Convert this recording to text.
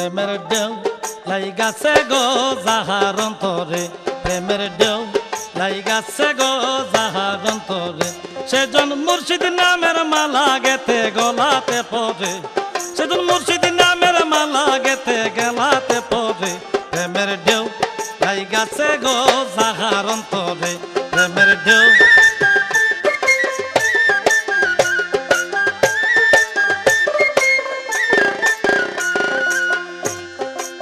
প্রেমের ডেউ লাই লাইগাছে গো যাহার অন্তরে। প্রেমের ঢেউ লাইগাছে গো যাহার অন্তরে। সেজন মুর্শিদ নামের মালা গেতে গলাতে পড়ে সেজন মুর্শিদ নামের মালা গেতে গলাতে পড়ে প্রেমের ঢেউ লাইগাছে গো যাহার অন্তরে। প্রেমের ঢেউ